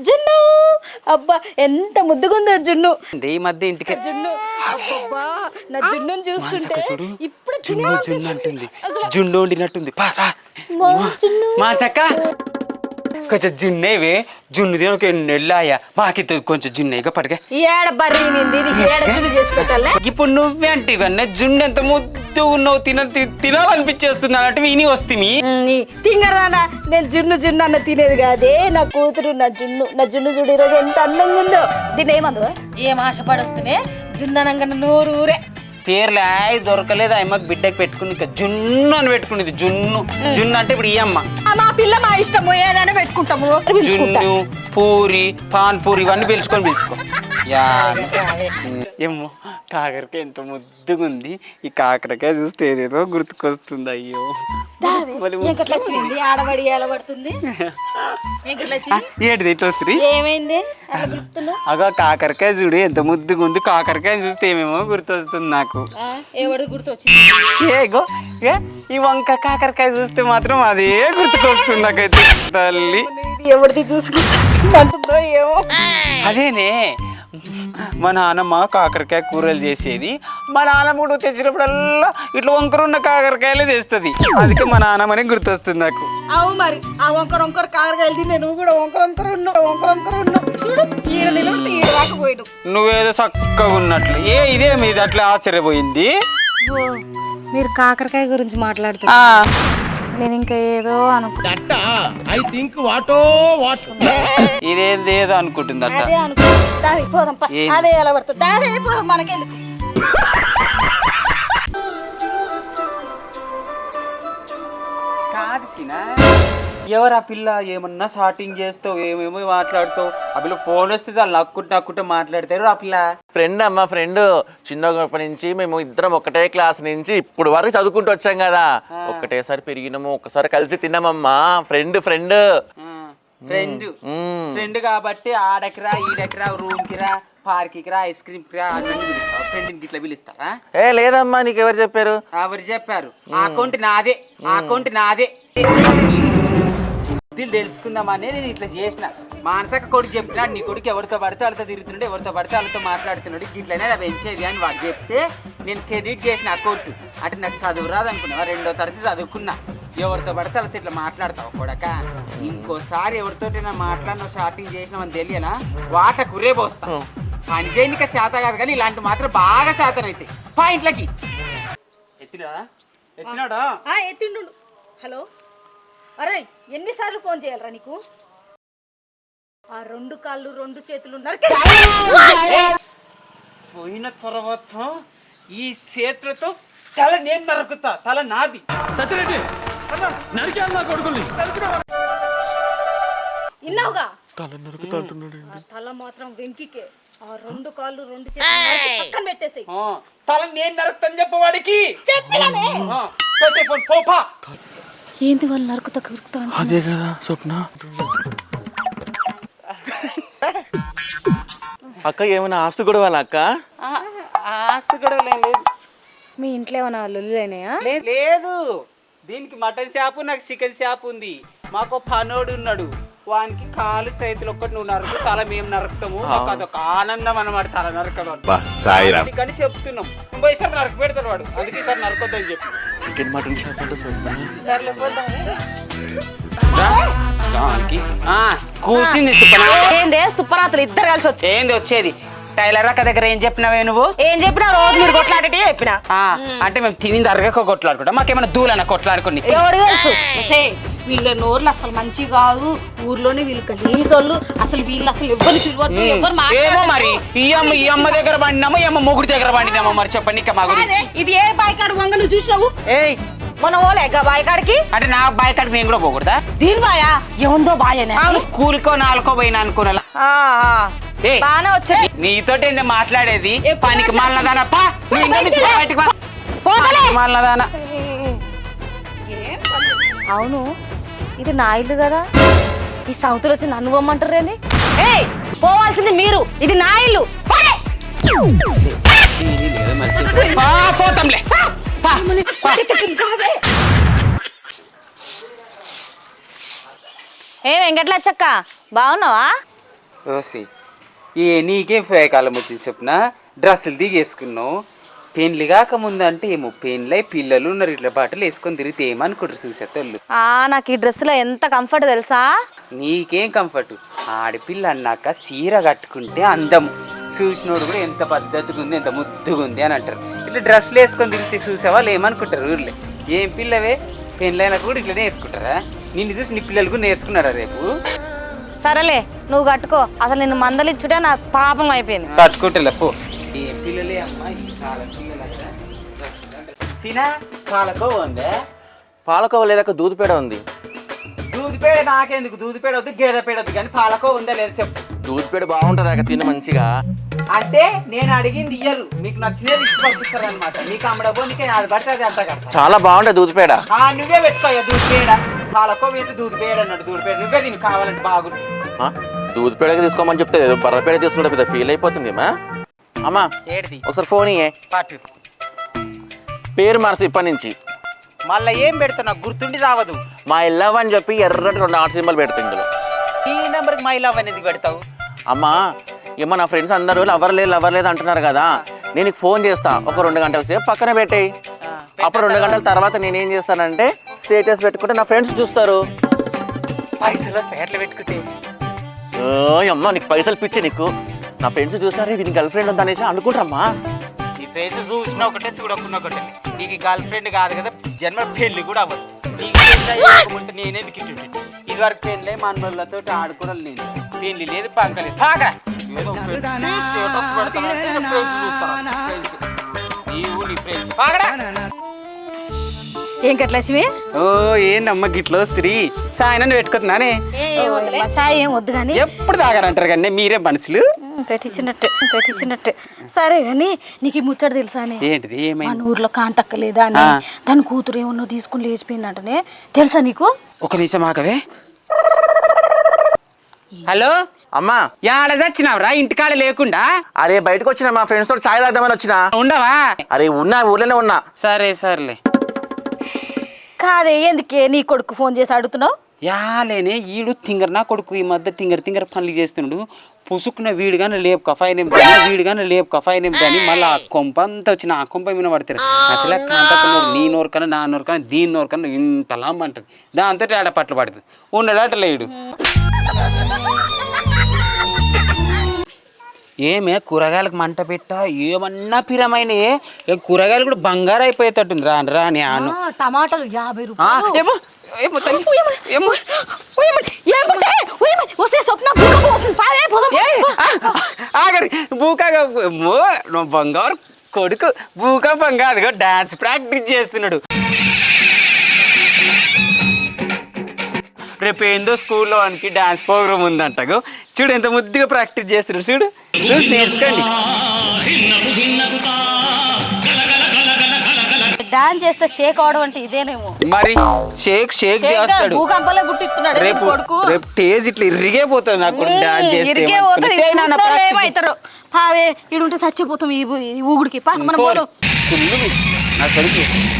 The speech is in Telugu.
జున్ను! అబ్బా ఎంత ముద్దుగుందో జున్ను! ఈ మధ్య ఇంటికి జున్ను! అబ్బబ్బా నా జున్నుని చూస్తుంటే ఇప్పుడు జున్ను జున్ను అంటుంది. జున్ను వండినట్టుంది. పా, కొంచెం జున్నేవే జున్ను తిన ఒక నెల్లాయా మాకిద్ద కొంచెం జున్నేగా పడగా ఏడ బర్రీ జున్ను ఇప్పుడు నువ్వే అంటే ఇవన్నీ జున్ను ఎంత ముద్దు ఉన్నావు తిన తి- తినాలనిపించేస్తుంది అన్నట్టు విని వస్తుంది తింగరానా నేను జున్ను జున్ను అన్న తినేది కాదే. నా కూతురు నా జున్ను నా జున్ను చూడు ఈరోజు ఎంత అందంగా ఉందో. దీన్ని ఏమందు? ఏం ఆశపడొస్తూనే? జున్ను అనగానే నోరు ఊరే పేర్లు ఆయి దొరకలేదు అమ్మకి బిడ్డకి పెట్టుకుని ఇంకా జున్ను అని పెట్టుకునేది జున్ను. జున్ను అంటే ఇప్పుడు ఈ అమ్మ. మా పిల్ల మా ఇష్టము ఏదైనా పెట్టుకుంటాము. జున్ను పూరి పాన్ పూరి ఇవన్నీ పిలుచుకొని పిలుచుకో. యా. ఏమో కాకరకాయ ఎంత ముద్దుగా ఉంది ఈ కాకరకాయ చూస్తే ఏదేదో గుర్తుకొస్తుంది అయ్యో. ఏంటిది ఇట్లా వస్తుంది? అగో కాకరకాయ చూడు ఎంత ముద్దుగా ఉంది కాకరకాయ చూస్తే ఏమేమో గుర్తొస్తుంది నాకు. ఎవడు గుర్తొచ్చింది? ఏగో ఏ ఈ వంక కాకరకాయ చూస్తే మాత్రం అదే గుర్తుకొస్తుంది నాకైతే తల్లి. ఎవరిది చూసుకుంటుందో ఏమో. అదేనే మా నాన్నమ్మ కాకరకాయ కూరలు చేసేది. మా నాన్నమ్మ కూడా తెచ్చినప్పుడల్లా ఇట్లా వంకర ఉన్న కాకరకాయలే తెస్తుంది. అందుకే మా నాన్నమ్మనే గుర్తొస్తుంది నాకు. అవు మరి. ఆ వంకర వంకర కాకరకాయలు తిన్నా నువ్వు కూడా వంకర వంకర ఉన్నావు వంకర వంకర ఉన్నావు. చూడు ఈడ నిలబడితే ఈడ రాకపోయాడు నువ్వేదో చక్కగా ఉన్నట్లు. ఏ ఇదే మీది అట్లా ఆశ్చర్యపోయింది? మీరు కాకరకాయ గురించి మాట్లాడుతున్నారు. ఆ, నేను ఇంకా ఏదో అనుకు దట్ట ఐ థింక్ వాటో వాట్. ఇదేదో ఏదో అనుకుంటుంది అట్ట అదే అనుకో దావి పోదాం పా. ఏంది? అదే ఎలా పడుతుంది? దావే పోదాం మనకెందుకు? కాదు సీనా. ఎవరు ఆ పిల్ల? ఏమన్నా షాటింగ్ చేస్తావు? ఏమేమో మాట్లాడుతావు? ఆ పిల్ల ఫోన్ వస్తే చాలు. నక్కుంటే నక్కుంటే మాట్లాడతారు ఆ పిల్ల. ఫ్రెండ్ అమ్మ ఫ్రెండ్ చిన్నప్పటి నుంచి మేము ఇద్దరం ఒకటే క్లాస్ నుంచి ఇప్పుడు వరకు చదువుకుంటూ వచ్చాం కదా. ఒకటేసారి పెరిగినాము ఒకసారి కలిసి తిన్నామమ్మా. ఫ్రెండ్ ఫ్రెండ్ ఫ్రెండ్ ఫ్రెండ్ కాబట్టి ఆడకిరా ఈడకిరా రూమ్ కిరా పార్క్ రా ఐస్ క్రీమ్ రా ఫ్రెండ్ ఇట్లా పిలుస్తారా? ఏ లేదమ్మా నీకు ఎవరు చెప్పారు? ఎవరు చెప్పారు? అకౌంట్ నాదే. అకౌంట్ నాదే. బుద్ధులు తెలుసుకుందామని నేను ఇట్లా చేసిన. మానసక కొడుకు చెప్పినాడు నీ కొడుకు ఎవరితో పడితే వాళ్ళతో తిరుగుతున్నాడు ఎవరితో పడితే వాళ్ళతో మాట్లాడుతున్నాడు ఇట్లనే అది పెంచేది అని వాడు చెప్తే నేను క్రెడిట్ చేసిన అకౌంట్ అంటే నాకు చదువు రాదు అనుకున్నా రెండో తరగతి చదువుకున్నా. ఎవరితో పడితే వాళ్ళతో ఇట్లా మాట్లాడతావు కొడక. ఇంకోసారి ఎవరితో మాట్లాడిన స్టార్టింగ్ చేసినామని తెలియనా? వాట కుర్రే పోస్తా. పని చేయనిక శాత కాదు కానీ ఇలాంటి మాత్రం బాగా శాతం అయితే పాయింట్లకి ఎత్తినా ఎత్తినాడా? ఆ, ఎత్తిండు హలో? అరే ఎన్నిసార్లు ఫోన్ చేయాలరా నీకు? ఆ రెండు కాళ్ళు రెండు చేతులు నరికే పోయిన తర్వాత ఈ చేతులతో తల నేను నరుకుతా తల నాది. సత్యరెడ్డి అన్న నరికేయాలి నా కొడుకుల్ని. విన్నావుగా ఆ తల మాత్రం వెంకికే. ఆ రెండు కాళ్ళు రెండు చేతులు నరికి పక్కన పెట్టేసి ఆ, తల నేను నరుకుతాను చెప్పవాడికి చెప్పినానే! ఆ, పెట్టే ఫోన్ పోపా ఏంది వాళ్ళు నరుకుతా కురుకుతా అదే కదా స్వప్న. అక్క ఏమైనా ఆస్తి కూడా వాళ్ళ అక్క ఆస్తి కూడా లేదు. మీ ఇంట్లో ఏమైనా లొల్లులైనాయా? లేదు. దీనికి మటన్ షాపు నాకు చికెన్ షాప్ ఉంది. మాకు ఒక పనోడు ఉన్నాడు. వానికి కాలు చేతులు ఒక్కటి నువ్వు నరుకు తల మేము నరుకుతాము మాకు అదొక ఆనందం అన్నమాట తల నరకడం అందుకని చెప్తున్నాం. నువ్వు పోయిసారి నరకు పెడతాడు వాడు. అందుకే ఈసారి నరకొద్దని చెప్పి. చికెన్ మటన్ షాప్ అంటే. దానికి. కూసింది ఏందే సుప్పరాత్రులు ఇద్దరు కలిసి వచ్చి ఏంది వచ్చేది? టైలర్ అక్క దగ్గర ఏం చెప్పినావే నువ్వు? ఏం చెప్పినా? రోజు మీరు కొట్లాడటే చెప్పినా? ఆ, అంటే మేము తినింది అరగక కొట్లాడుకుంటాం. మాకేమైనా దూలన కొట్లాడుకుని? తెలుసు? ఒసే, వీళ్ళ నోర్లు అసలు మంచి కాదు. ఊర్లోనే వీళ్ళు గలీజోళ్ళు. అసలు వీళ్ళు అసలు ఎవరు పిలవద్దు ఎవరు ఏమో మరి? ఈ అమ్మ ఈ అమ్మ దగ్గర పండినామో ఈ అమ్మ మొగుడి దగ్గర పండినామో మరి చెప్పండి ఇంకా మా గురించి. ఇది ఏ బాయికాడు వంగ నువ్వు చూసినావు? ఏయ్ మన ఓలే బాయికాడికి? అంటే నా బాయ్ కాడికి నేను కూడా పోకూడదా? దీని బాయా? ఏముందో బాయనే. కూలికో నాలుకో పోయినా అనుకున్నా బానే వచ్చేది నీతోటి ఏందో మాట్లాడేది? పనికి పా బయటికి. మాలదానా అవును. ఇది నా ఇల్లు కదా. ఈ సౌతులు వచ్చి నన్ను పోమ్మంటారేంది ఏయ్ పోవాల్సింది మీరు. ఇది నా ఇల్లు. పోతాంలే. ఏ వెంకటలచ్చక్క బాగున్నావా? ఓసి ఏ నీకేం కాలం వచ్చింది చెప్పిన? డ్రెస్సులు దిగేసుకున్నావు. పెళ్ళి కాక ముందు అంటే ఏమో పెళ్ళై పిల్లలు ఉన్నారు ఇట్లా బట్టలు వేసుకొని తిరిగితే ఏమనుకుంటారు చూసేటోళ్ళు ఆ నాకు ఈ డ్రెస్సులో ఎంత కంఫర్ట్ తెలుసా? నీకేం కంఫర్ట్? ఆడపిల్ల అన్నాక చీర కట్టుకుంటే అందం. చూసినోడు కూడా ఎంత పద్ధతిగా ఉంది ఎంత ముద్దుగా ఉంది అని అంటారు. ఇట్లా డ్రెస్సులు వేసుకొని తిరిగితే చూసే వాళ్ళు ఏమనుకుంటారు ఊర్లే? ఏం పిల్లవే? పెళ్ళైనా కూడా ఇట్లనే వేసుకుంటారా? నిన్ను చూసి నీ పిల్లలు కూడా నేర్చుకున్నారా రేపు? సరేలే నువ్వు కట్టుకో. అసలు నిన్ను మందలిచ్చుడే నా పాపం అయిపోయింది. కట్టుకుంటే పో. పిల్లలే అమ్మా ఈ కాలం పిల్లలంతా సీనా కాలకో ఉందే? పాలకోవ లేదాక దూది పేడ ఉంది. దూది పేడ నాకెందుకు? దూది పేడ వద్దు గేదె పేడ వద్దు కానీ పాలకో ఉందా లేదు చెప్పు. దూది పేడ బాగుంటుంది అక్క తిని మంచిగా. అంటే నేను అడిగింది ఇయ్యరు. మీకు నచ్చినది ఇచ్చి పంపిస్తారు అనమాట మీకు అమ్మడబోనికే అది బట్టి అది అంట కడతా చాలా బాగుంటుంది దూది పేడ ఆ, నువ్వే పెట్టుకోయా దూది పేడ పాలకో వీటి దూది పేడ అన్నాడు. దూది పేడ నువ్వే దీనికి కావాలంటే బాగుంటుంది. ఆ, దూది పేడకి తీసుకోమని చెప్తే ఏదో బర్ర పేడ తీసుకుంటే పెద్ద ఫీల్ అయిపోతుంది మా అమ్మా ఏడిది? ఒకసారి ఫోన్ ఇయ్యే. పాటు. పేరు మార్చు ఇప్పటి నుంచి. మళ్ళీ ఏం పెడతా నాకు గుర్తుండి రావదు. మా ఇల్లవ్ అని చెప్పి ఎర్రటి రెండు ఆర్ట్ సింబల్ పెడుతుంది ఇందులో. ఈ నెంబర్కి మై లవ్ అనేది పెడతావు? అమ్మా ఏమో నా ఫ్రెండ్స్ అందరూ లవర్ లేదు లవర్ లేదు అంటున్నారు కదా. నేను నీకు ఫోన్ చేస్తా. ఒక రెండు గంటల సేపు పక్కన పెట్టేయి. అప్పుడు రెండు గంటల తర్వాత. నేనేం చేస్తానంటే స్టేటస్ పెట్టుకుంటే నా ఫ్రెండ్స్ చూస్తారు. పైసలు పెట్టుకుంటే. అమ్మా నీకు పైసలు పిచ్చి నీకు. నా ఫ్రెండ్స్ చూస్తారే వీని గర్ల్ ఫ్రెండ్ ఉందా అనేసి అనుకుంటారమ్మా. నీ ఫేస్ చూసిన ఒకటే చూడకున్న ఒకటే. నీకు గర్ల్ ఫ్రెండ్ కాదు కదా జన్మ పెళ్ళి కూడా అవ్వదు. నీకు నేనే ఇటు ఇది వరకు పెళ్ళి మనోళ్ళతో ఆడుకోవాలి నేను. పెళ్ళి లేదు పంకలేదు. నీవు నీ ఫ్రెండ్స్ పాగడా ఏం కట్లక్ష్మి ఓ ఏందమ్మ గిట్లో స్త్రీ? సాయనని పెట్టుకుతున్నానే సాయి ఏం వద్దు కానీ ఎప్పుడు తాగారంటారు కానీ మీరే మనుషులు? పెట్టించినట్టు పెట్టించినట్టు. సరే కానీ నీకు ఈ ముచ్చట తెలుసా ఏంటిది? మన ఊర్లో కాంటక్క లేదా అని. దాని కూతురు ఏమన్నా తీసుకుని లేచిపోయిందంటనే. తెలుసా నీకు? ఒక నిమిషం ఆగవే. హలో? అమ్మా. యాడ చచ్చినావురా? ఇంటికాడ లేకుండా? అరే బయటకు వచ్చిన మా ఫ్రెండ్స్ తోటి ఛాయ్ తాగుదామని వచ్చిన? ఉండవా? అరే ఉన్నా ఊర్లోనే ఉన్నా. సరే సర్లే. కాదే ఎందుకే నీ కొడుకు ఫోన్ చేసి అడుగుతున్నావు? యాలేనే ఈడు తింగర్ నా కొడుకు ఈ మధ్య తింగర్ తింగర్ పనులు చేస్తున్నాడు. పుసుకున్న వీడుగానే లేపు కఫాయినేం దాని వీడుగానే లేపు కఫాయినేం దాని మళ్ళీ ఆ కొంప అంతా వచ్చి ఆ కొంప మీద పడతారు అసలే నీ. నోరు కన్నా నా నోరు కన్నా దీని నోరు కన్నా ఇంత లాంబంటది దాంతో ఆడ పట్లు పడుతుంది. ఉన్నాడట లేడు. ఏమే కూరగాయలకు మంట పెట్టా? ఏమన్నా పిరమైన కూరగాయలు కూడా బంగారు అయిపోయేటట్టుంది. రాని రాని టమాటాలు యాభై రూపాయలు. ఏమో? తల్లి, ఏమో వస్తే స్వప్న ఆగరు భూకాగా బంగారు కొడుకు భూకంపం కాదు డాన్స్ ప్రాక్టీస్ చేస్తున్నాడు. రేపు ఏందో స్కూల్లో వానికి డాన్స్ ప్రోగ్రామ్ ఉందంటగో. చూడు ఎంత ముద్దుగా ప్రాక్టీస్ చేస్తున్నాడు చూడు. చూసి నేర్చుకోండి. డాన్స్ చేస్తే షేక్ అవడం అంటే ఇదేనేమో. మరి షేక్ షేక్ చేస్తాడు. భూకంపంలో పుట్టిస్తున్నాడు రేపు కొడుకు? రేపు టేజ్ ఇట్లా ఇరిగే పోతుంది నాకు డాన్స్ చేస్తే. ఏమవుతారు? పావే ఇడుంటే చచ్చిపోతాం ఈ ఊగుడికి. పా మనం మీ- నా కొడుకు.